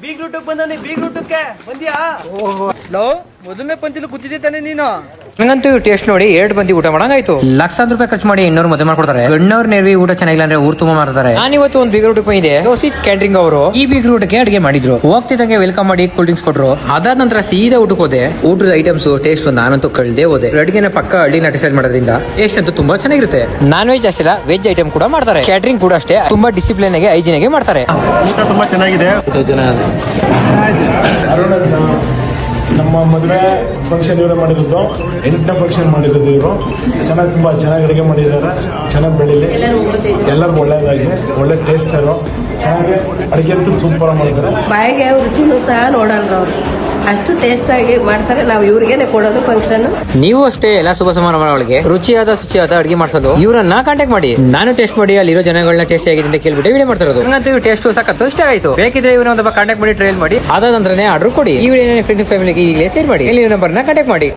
ಬೀಗ್ ರೂಟಕ್ಕೆ ಬಂದವನಿ ಬೀಗ್ ರೂಟಕ್ಕೆ ಬಂದ್ಯಾ? ಲೋ ಮೊದಲನೇ ಪಂಚಲು ಕೂತಿದ್ದೆ ತಾನೆ ನೀನು? ನಂಗಂತೂ ಟೇಸ್ಟ್ ನೋಡಿ ಎರಡು ಬಂದಿ ಊಟ ಮಾಡಂಗಾಯ್ತು. ಲಕ್ಷಾಂತರ ರೂಪಾಯಿ ಖರ್ಚು ಮಾಡಿ ಇನ್ನೂರು ಮದುವೆ ಮಾಡ್ಕೊಡ್ತಾರೆ. ಗಣ್ಣವ್ರ ನೆರವಿ ಊಟ ಚೆನ್ನಾಗಿಲ್ಲ ಅಂದ್ರೆ ಊರ್ ತುಂಬಾ ಮಾಡ್ತಾರೆ. ನಾನು ಇವತ್ತು ಒಂದು ಬಿಗರ್ ಊಟಕ್ಕೆ ಇದೆ ದೋಸಿತ್ ಕ್ಯಾಟ್ರಿಂಗ್ ಅವರು. ಈ ಬಿಗರ್ ಊಟಕ್ಕೆ ಅಡಿಗೆ ಮಾಡಿದ್ರು. ಹೋಗ್ತಿದ್ದಂಗೆ ವೆಲ್ಕಮ್ ಮಾಡಿ ಕೂಲ್ ಡ್ರಿಂಕ್ಸ್ ಕೊಟ್ರು. ಅದಾದ ನಂತರ ಸೀದಾ ಊಟಕ್ಕೆ ಹೋದೆ. ಊಟದ ಐಟಮ್ಸ್ ಟೇಸ್ಟ್ ನಾನಂತೂ ಕಳ್ದೇ ಹೋದೆ. ಅಡಿಗೆನ ಪಕ್ಕ ಹಳ್ಳಿ ನಟಿಸಲ್ ಮಾಡೋದ್ರಿಂದ ಟೇಸ್ಟ್ ಅಂತೂ ತುಂಬಾ ಚೆನ್ನಾಗಿರುತ್ತೆ. ನಾನ್ ವೆಜ್ ಅಷ್ಟೇ ವೆಜ್ ಐಟಮ್ ಕೂಡ ಮಾಡ್ತಾರೆ. ಕ್ಯಾಟ್ರಿಂಗ್ ಕೂಡ ಅಷ್ಟೇ. ತುಂಬಾ ಡಿಸಿಪ್ಲಿನ್ ಆಗಿ ಹೈಜಿನ್ ಆಗಿ ಮಾಡ್ತಾರೆ. ಊಟ ತುಂಬಾ ಚೆನ್ನಾಗಿದೆ. ನಮ್ಮ ಮದುವೆ ಫಂಕ್ಷನ್ ಇವರೇ ಮಾಡಿರೋದು ಎಂಟನೇ ಫಂಕ್ಷನ್ ಮಾಡಿರೋದು ಇವರು. ಚೆನ್ನಾಗಿ ತುಂಬ ಚೆನ್ನಾಗಿ ಅಡುಗೆ ಮಾಡಿದ್ದಾರೆ. ಚೆನ್ನಾಗಿ ಬೆಳೀಲಿ. ಎಲ್ಲರಿಗೂ ಒಳ್ಳೇದಾಗಿದೆ ಒಳ್ಳೆ ಟೇಸ್ಟ್ ಇರೋ. ಚೆನ್ನಾಗಿ ಅಡುಗೆ ಅಂತೂ ಸೂಪರ್ ಮಾಡಿದ್ದಾರೆ. ಬಾಯಿಗೆ ರುಚಿನೂ ಸಹ ನೋಡಲ್ರ ಅವ್ರು. ಅಷ್ಟು ಟೇಸ್ಟ್ ಆಗಿ ಮಾಡ್ತಾರೆ. ನಾವು ಇವ್ರಿಗೆ ಕೊಡೋದು ಫಂಕ್ಷನ್ ನೀವು ಅಷ್ಟೇ ಎಲ್ಲಾ ಶುಭ ಸಮಾರಂಭಗಳಿಗೆ ರುಚಿಯಾದ, ಶುಚಿಯಾದ ಅಡಿಗೆ ಮಾಡಿಸೋದು. ಇವರನ್ನ ಕಾಂಟ್ಯಾಕ್ಟ್ ಮಾಡಿ. ನಾನು ಟೇಸ್ಟ್ ಮಾಡಿ, ಅಲ್ಲಿರೋ ಜನಗಳನ್ನ ಟೇಸ್ಟ್ ಆಗಿದೆ ಅಂತ ಕೇಳ್ಬಿಟ್ಟು ವಿಡಿಯೋ ಮಾಡ್ತಿರೋದು. ನಂಗಂತೂ ಟೇಸ್ಟ್ ಸಖತ್ತು ಇಷ್ಟ ಆಯ್ತು. ಬೇಕಿದ್ರೆ ಇವ್ರನ್ನ ಒಂದು ಕಾಂಟ್ಯಾಕ್ಟ್ ಮಾಡಿ ಟ್ರೈಲ್ ಮಾಡಿ. ಅದಾದ ನಂತರನೇ ಆರ್ಡರ್ ಕೊಡಿ. ಈ ವಿಡಿಯೋ ಫ್ರೆಂಡ್ಸ್ ಫ್ಯಾಮಿಲಿಗೆ ಈಗಲೇ ಶೇರ್ ಮಾಡಿ. ಇಲ್ಲಿ ನಂಬರ್ನ ಕಾಂಟ್ಯಾಕ್ಟ್ ಮಾಡಿ.